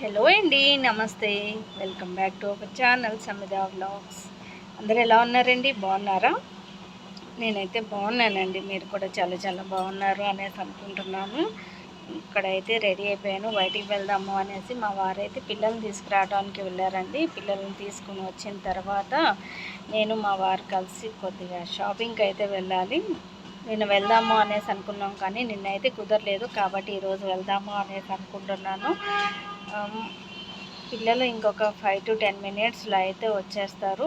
Hello అండి నమస్తే. Welcome back to our channel Samitha vlogs. అందరు ఎలా ఉన్నారండి? బాగున్నారా? నేనైతే బాగున్నానండి. మీరు కూడా చాలా చాలా బాగున్నారు అనేసి అనుకుంటున్నాను. ఇక్కడైతే రెడీ అయిపోయాను. బయటికి వెళ్దాము అనేసి మా వారైతే పిల్లల్ని తీసుకురావడానికి వెళ్ళారండి. పిల్లల్ని తీసుకుని వచ్చిన తర్వాత నేను మా వారు కలిసి కొద్దిగా షాపింగ్కి అయితే వెళ్ళాలి. నేను వెళ్దాము అనేసి అనుకున్నాం కానీ నిన్నైతే కుదరలేదు కాబట్టి ఈరోజు వెళ్దాము అనేసి అనుకుంటున్నాను. పిల్లలు ఇంకొక ఫైవ్ టు టెన్ మినిట్స్లో అయితే వచ్చేస్తారు.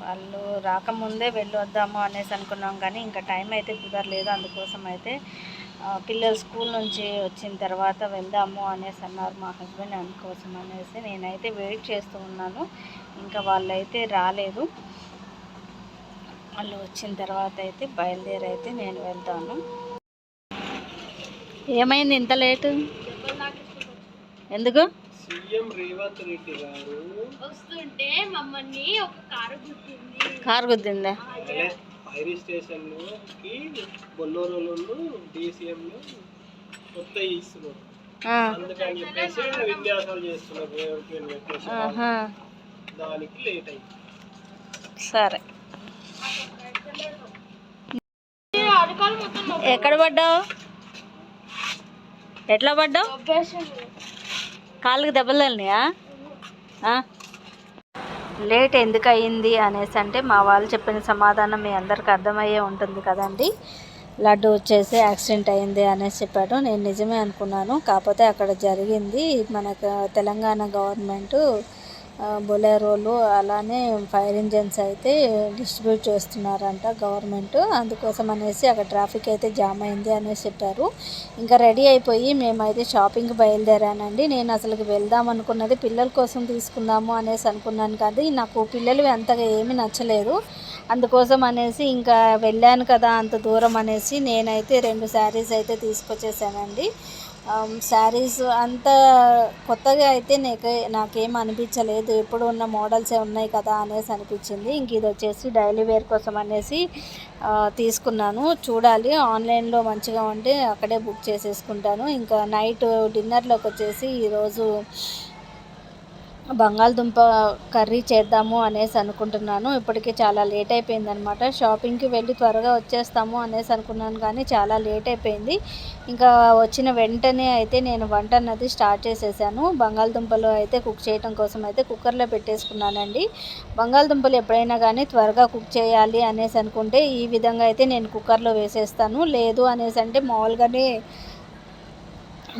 వాళ్ళు రాకముందే వెళ్ళొద్దాము అనేసి అనుకున్నాం కానీ ఇంకా టైం అయితే కుదరలేదు. అందుకోసం అయితే పిల్లలు స్కూల్ నుంచి వచ్చిన తర్వాత వెళ్దాము అనేసి అన్నారు మా హస్బెండ్ అందుకోసం అనేసి. నేనైతే వెయిట్ చేస్తూ ఉన్నాను. ఇంకా వాళ్ళైతే రాలేదు. వాళ్ళు వచ్చిన తర్వాత అయితే బయలుదేరి అయితే నేను వెళ్తాను. ఏమైంది ఇంత లేటు ఎందుకు? సీఎం రేవంత్ రెడ్డి గారు వస్తుంటే మమ్మల్ని ఒక కారు గుర్తింది కారు గుద్దిందా? ఫైర్ స్టేషన్కి బొల్లూరులో డిసిఎం కొత్త ఇస్తున్నారు. ఆ, అందుకని చెప్పేసి విన్యాసాలు చేస్తున్నారు రేవంత్ రెడ్డి పెట్టేసి ఆహా, దానికి లేట్ అయింది. సరే. ఎక్కడ పడ్డావు? ఎట్లా పడ్డావు? కాళ్ళకి దెబ్బలు తగిలినాయా? లేట్ ఎందుకు అయ్యింది అనేసి అంటే మా వాళ్ళు చెప్పిన సమాధానం మీ అందరికి అర్థమయ్యే ఉంటుంది కదండి. లడ్డు వచ్చేసి యాక్సిడెంట్ అయింది అనేసి చెప్పాడు. నేను నిజమే అనుకున్నాను. కాకపోతే అక్కడ జరిగింది. మనకు తెలంగాణ గవర్నమెంట్ బొలెరోలు అలానే ఫైర్ ఇంజన్స్ అయితే డిస్ట్రిబ్యూట్ చేస్తున్నారంట గవర్నమెంట్. అందుకోసం అనేసి అక్కడ ట్రాఫిక్ అయితే జామ్ అయింది అనేసి చెప్పారు. ఇంకా రెడీ అయిపోయి మేమైతే షాపింగ్కి బయలుదేరానండి. నేను అసలుకి వెళ్దాం అనుకున్నది పిల్లల కోసం తీసుకుందాము అనేసి అనుకున్నాను కానీ నాకు పిల్లలు అంతగా ఏమీ నచ్చలేదు. అందుకోసం అనేసి ఇంకా వెళ్ళాను కదా అంత దూరం అనేసి నేనైతే రెండు శారీస్ అయితే తీసుకొచ్చేసానండి. Um, శారీస్ అంత కొత్తగా అయితే నాకు నాకేం అనిపించలేదు. ఎప్పుడు ఉన్న మోడల్సే ఉన్నాయి కదా అనేసి అనిపించింది. ఇంక ఇది వచ్చేసి డైలీ వేర్ కోసం అనేసి తీసుకున్నాను. చూడాలి. ఆన్లైన్లో మంచిగా ఉంటే అక్కడే బుక్ చేసేసుకుంటాను. ఇంకా నైట్ డిన్నర్లోకి వచ్చేసి ఈరోజు బంగాళదుంప కర్రీ చేద్దాము అనేసి అనుకుంటున్నాను. ఇప్పటికే చాలా లేట్ అయిపోయిందనమాట షాపింగ్కి వెళ్ళి త్వరగా వచ్చేస్తాము అనేసి అనుకున్నాను కానీ చాలా లేట్ అయిపోయింది. ఇంకా వచ్చిన వెంటనే అయితే నేను వంట అన్నది స్టార్ట్ చేసేసాను. బంగాళదుంపలు అయితే కుక్ చేయడం కోసం అయితే కుక్కర్లో పెట్టేసుకున్నానండి. బంగాళదుంపలు ఎప్పుడైనా కానీ త్వరగా కుక్ చేయాలి అనేసి అనుకుంటే ఈ విధంగా అయితే నేను కుక్కర్లో వేసేస్తాను. లేదు అనేసి అంటే మామూలుగానే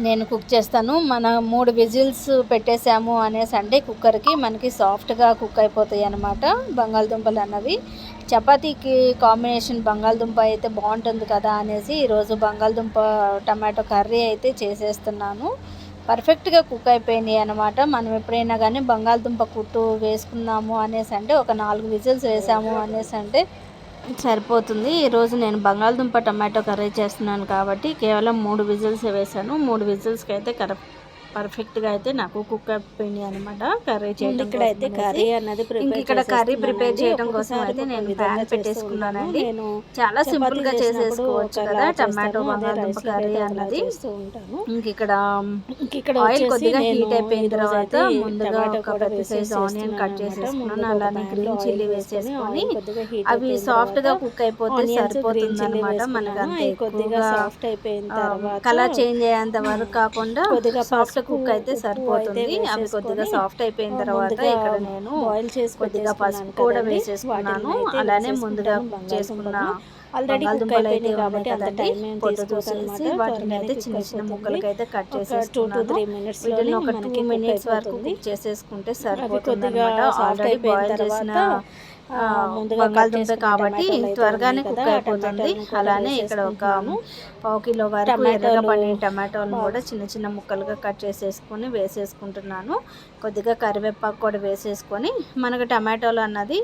నేను కుక్ చేస్తాను. మన మూడు విజిల్స్ పెట్టేసాము అనేసి అంటే కుక్కర్కి మనకి సాఫ్ట్గా కుక్ అయిపోతాయి అన్నమాట బంగాళదుంపలు అన్నవి. చపాతీకి కాంబినేషన్ బంగాళదుంప అయితే బాగుంటుంది కదా అనేసి ఈరోజు బంగాళదుంప టమాటో కర్రీ అయితే చేసేస్తున్నాను. పర్ఫెక్ట్గా కుక్ అయిపోయినాయి అనమాట మనం ఎప్పుడైనా కానీ బంగాళదుంప కుట్టు వేసుకున్నాము అనేసి అంటే ఒక నాలుగు విజిల్స్ వేసాము అనేసి అంటే సరిపోతుంది. ఈరోజు నేను బంగాళదుంప టమాటో కర్రీ చేస్తున్నాను కాబట్టి కేవలం మూడు విజిల్స్ వేసాను. మూడు విజిల్స్కి అయితే కరెక్ట్ పర్ఫెక్ట్గా అయితే నాకు కుక్ అయిపోయింది అనమాట కర్రీ చేయడం ఇక్కడ అయితే కర్రీ. అన్నది ఇక్కడ కర్రీ ప్రిపేర్. చేయడం కోసం అయితే నేను ప్యాన్ పెట్టేసుకున్నానండి. చాలా సింపుల్గా చేసేసుకోవచ్చు కదా టమాటో బంగాళదుంప కర్రీ అన్నది ఇంక ఇక్కడ ఇంక ఇక్కడ ఆయిల్ కొద్దిగా హీట్ అయిపోయిన తర్వాత ముందుగా ఒక పెద్ద సైజ్ ఆనియన్ కట్ చేసేసుకున్నాను. అలానే గ్రీన్ చిల్లీ వేసేసుకొని అవి సాఫ్ట్గా కుక్ అయిపోతే సరిపోతుంది అనమాట మనకు కొద్దిగా సాఫ్ట్ అయిపోయిన తర్వాత కలర్ చేంజ్ అయ్యేంత వరకు కాకుండా కొద్దిగా సాఫ్ట్ కుక్ అయితే సరిపోతుంది. అవి కొద్దిగా సాఫ్ట్ అయిపోయిన తర్వాత ఇక్కడ నేను బాయిల్ చేసి కొద్దిగా పసుపు కూడా వేసేసుకున్నాను. అలానే ముందుగా చేసుకున్న ఆల్రెడీ కుక్ కాబట్టి అంత టైం ఏం వాటిని అయితే చిన్న చిన్న. ముక్కలకి అయితే cut two to three minutes వీటిని ఒక టూ మినిట్స్ వరకు కుక్ చేసేసుకుంటే సరిపోతుంది కొద్దిగా సాఫ్ట్ అయిపోయిన తర్వాత బంగాళదుంప కాబట్టి టమాటాలు త్వరగానే కుక్ అయిపోతుంది. అలానే ఇక్కడ ఒక. పావు కిలో వరకు ఎర్రగా టమాటాలు పండిన టమాటోలను కూడా చిన్న చిన్న ముక్కలుగా కట్ చేసేసుకొని వేసేసుకుంటున్నాను. కొద్దిగా కరివేపాకు కూడా వేసేసుకొని మనకు టమాటోలు అన్నది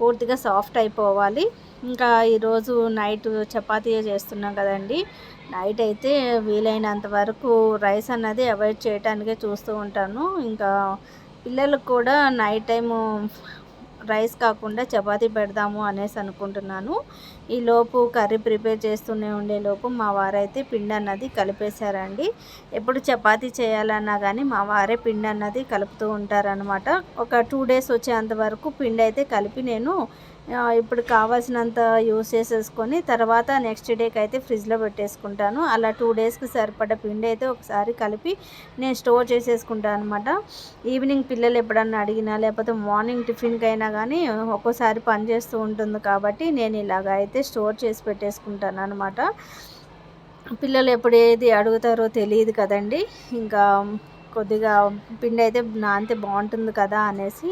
పూర్తిగా సాఫ్ట్ అయిపోవాలి. ఇంకా ఈరోజు నైట్ చపాతీ చేస్తున్నాం కదండి. నైట్ అయితే వీలైనంత వరకు రైస్ అన్నది అవాయిడ్ చేయడానికే చూస్తూ ఉంటాను. ఇంకా పిల్లలకు కూడా నైట్ టైము రైస్ కాకుండా చపాతీ పెడదాము అనేసి అనుకుంటున్నాను. ఈ లోపు కర్రీ ప్రిపేర్ చేస్తూనే ఉండేలోపు మా వారైతే పిండి అన్నది కలిపేశారండి. ఎప్పుడు చపాతీ చేయాలన్నా కానీ మా వారే పిండి అన్నది కలుపుతూ ఉంటారనమాట ఒక టూ డేస్ వచ్చేంత వరకు పిండి అయితే కలిపి నేను ఇప్పుడు కావాల్సినంత యూస్ చేసేసుకొని తర్వాత నెక్స్ట్ డేకి అయితే ఫ్రిడ్జ్లో పెట్టేసుకుంటాను. అలా టూ డేస్కి సరిపడ పిండి అయితే ఒకసారి కలిపి నేను స్టోర్ చేసేసుకుంటాను అనమాట ఈవినింగ్ పిల్లలు ఎప్పుడన్నా అడిగినా లేకపోతే మార్నింగ్ టిఫిన్కి అయినా కానీ ఒక్కోసారి పని చేస్తూ ఉంటుంది కాబట్టి నేను ఇలాగ అయితే స్టోర్ చేసి పెట్టేసుకుంటాను అనమాట పిల్లలు ఎప్పుడు ఏది అడుగుతారో తెలియదు కదండి. ఇంకా కొద్దిగా పిండి అయితే నానితే బాగుంటుంది కదా అనేసి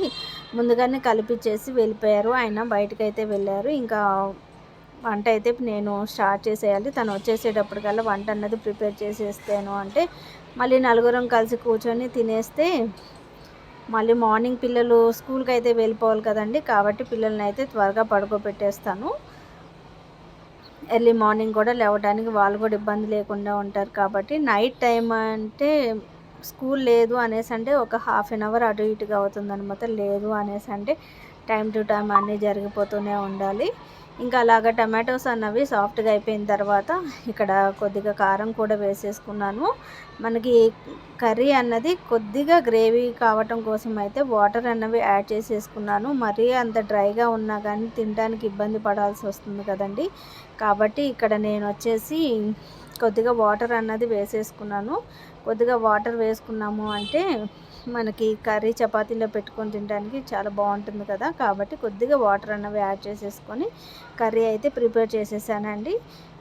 ముందుగానే కలిపిచ్చేసి వెళ్ళిపోయారు. ఆయన బయటకు అయితే వెళ్ళారు. ఇంకా వంట అయితే నేను స్టార్ట్ చేసేయాలి. తను వచ్చేసేటప్పటికల్లా వంట అన్నది ప్రిపేర్ చేసేస్తాను అంటే మళ్ళీ నలుగురం కలిసి కూర్చొని తినేస్తే మళ్ళీ మార్నింగ్ పిల్లలు స్కూల్కి అయితే వెళ్ళిపోవాలి కదండి. కాబట్టి పిల్లల్ని అయితే త్వరగా పడుకోబెట్టేస్తాను. ఎర్లీ మార్నింగ్ కూడా లేవడానికి వాళ్ళు కూడా ఇబ్బంది లేకుండా ఉంటారు. కాబట్టి నైట్ టైం అంటే స్కూల్ లేదు అనేసి అంటే ఒక హాఫ్ అన్ అవర్ అటు ఇటుగా అవుతుంది అనమాట లేదు అనేసి అంటే టైం టు టైం అన్నీ జరిగిపోతూనే ఉండాలి. ఇంకా అలాగ టమాటోస్ అన్నవి సాఫ్ట్గా అయిపోయిన తర్వాత ఇక్కడ కొద్దిగా కారం కూడా వేసేసుకున్నాను. మనకి కర్రీ అన్నది కొద్దిగా గ్రేవీ కావటం కోసం అయితే వాటర్ అన్నవి యాడ్ చేసేసుకున్నాను. మరీ అంత డ్రైగా ఉన్నా కానీ తినడానికి ఇబ్బంది పడాల్సి వస్తుంది కదండి. కాబట్టి ఇక్కడ నేను వచ్చేసి కొద్దిగా వాటర్ అన్నది వేసేసుకున్నాను. కొద్దిగా వాటర్ వేసుకున్నాము అంటే మనకి కర్రీ చపాతీలో పెట్టుకొని తినడానికి చాలా బాగుంటుంది కదా. కాబట్టి కొద్దిగా వాటర్ అన్నవి యాడ్ చేసేసుకొని కర్రీ అయితే ప్రిపేర్ చేసేసానండి.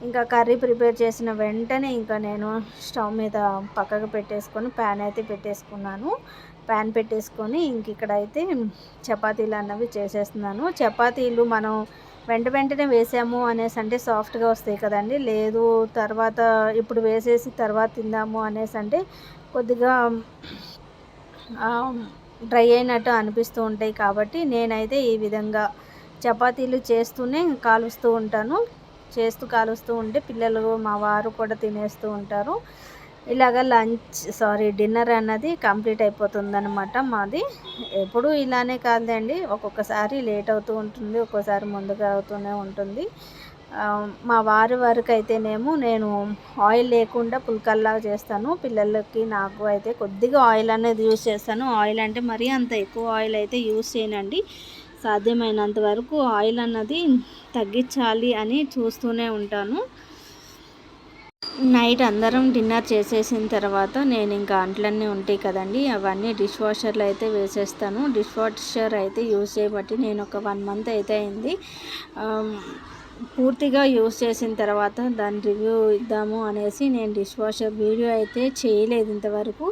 ఇంకా కర్రీ ప్రిపేర్ చేసిన వెంటనే ఇంకా నేను స్టవ్ మీద పక్కకు పెట్టేసుకొని ప్యాన్ అయితే పెట్టేసుకున్నాను. ప్యాన్ పెట్టేసుకొని ఇంక ఇక్కడ అయితే చపాతీలు అన్నవి చేసేస్తున్నాను. చపాతీలు మనం వెంట వెంటనే వేసాము అనేసి అంటే సాఫ్ట్గా వస్తాయి కదండి. లేదు తర్వాత ఇప్పుడు వేసేసి తర్వాత తిందాము అనేసి అంటే కొద్దిగా డ్రై అయినట్టు అనిపిస్తూ ఉంటాయి కాబట్టి నేనైతే ఈ విధంగా చపాతీలు చేస్తూనే కాలుస్తూ ఉంటాను. చేస్తూ కాలుస్తూ ఉంటే పిల్లలు మా వారు కూడా తినేస్తూ ఉంటారు. ఇలాగ లంచ్ సారీ డిన్నర్ అన్నది కంప్లీట్ అయిపోతుందనమాట మాది. ఎప్పుడు ఇలానే కాదండి ఒక్కొక్కసారి లేట్ అవుతూ ఉంటుంది ఒక్కోసారి ముందుగా అవుతూనే ఉంటుంది. మా వారి వరకు అయితేనేమో నేను ఆయిల్ లేకుండా పుల్కల్లాగా చేస్తాను. పిల్లలకి నాకు అయితే కొద్దిగా ఆయిల్ అనేది యూజ్ చేస్తాను. ఆయిల్ అంటే మరీ అంత ఎక్కువ ఆయిల్ అయితే యూస్ చేయనండి. సాధ్యమైనంత వరకు ఆయిల్ అన్నది తగ్గించాలి అని చూస్తూనే ఉంటాను. నైట్ అందరం డిన్నర్ చేసేసిన తర్వాత నేను ఇంకా అంట్లన్నీ ఉంటాయి కదండి అవన్నీ డిష్ వాషర్లో అయితే వేసేస్తాను. డిష్ వాషర్ అయితే యూజ్ చేయబట్టి నేను ఒక వన్ మంత్ అయితే అయింది. పూర్తిగా యూజ్ చేసిన తర్వాత దాని రివ్యూ ఇద్దాము అనేసి నేను డిష్ వాషర్ వీడియో అయితే చేయలేదు ఇంతవరకు.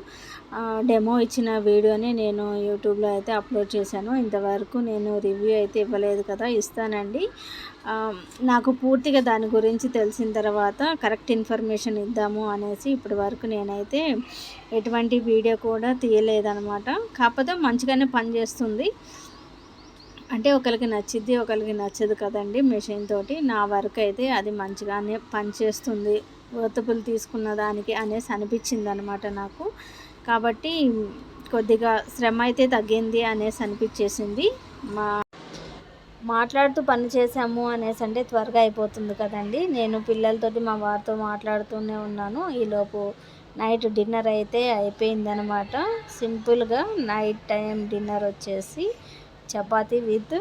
డెమో ఇచ్చిన వీడియోని నేను యూట్యూబ్లో అయితే అప్లోడ్ చేశాను. ఇంతవరకు నేను రివ్యూ అయితే ఇవ్వలేదు కదా ఇస్తానండి. నాకు పూర్తిగా దాని గురించి తెలిసిన తర్వాత కరెక్ట్ ఇన్ఫర్మేషన్ ఇద్దాము అనేసి ఇప్పటి వరకు నేనైతే ఎటువంటి వీడియో కూడా తీయలేదనమాట కాకపోతే మంచిగానే పనిచేస్తుంది అంటే ఒకరికి నచ్చిద్ది ఒకరికి నచ్చదు కదండి మెషిన్ తోటి. నా వరకు అయితే అది మంచిగానే పనిచేస్తుంది. వర్తపులు తీసుకున్న దానికి అనేసి అనిపించింది అనమాట నాకు. కాబట్టి కొద్దిగా శ్రమ అయితే తగ్గింది అనేసి అనిపించేసింది. మా మాట్లాడుతూ పని చేసాము అనేసి అంటే త్వరగా అయిపోతుంది కదండి. నేను పిల్లలతోటి మా వారితో మాట్లాడుతూనే ఉన్నాను. ఈలోపు నైట్ డిన్నర్ అయితే అయిపోయిందనమాట. సింపుల్గా నైట్ టైం డిన్నర్ వచ్చేసి chapati with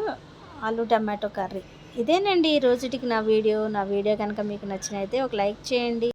aloo tomato curry. ఇదేనండి ఈ రోజుటికి నా వీడియో. నా వీడియో కనుక మీకు నచ్చినైతే ఒక లైక్ చేయండి.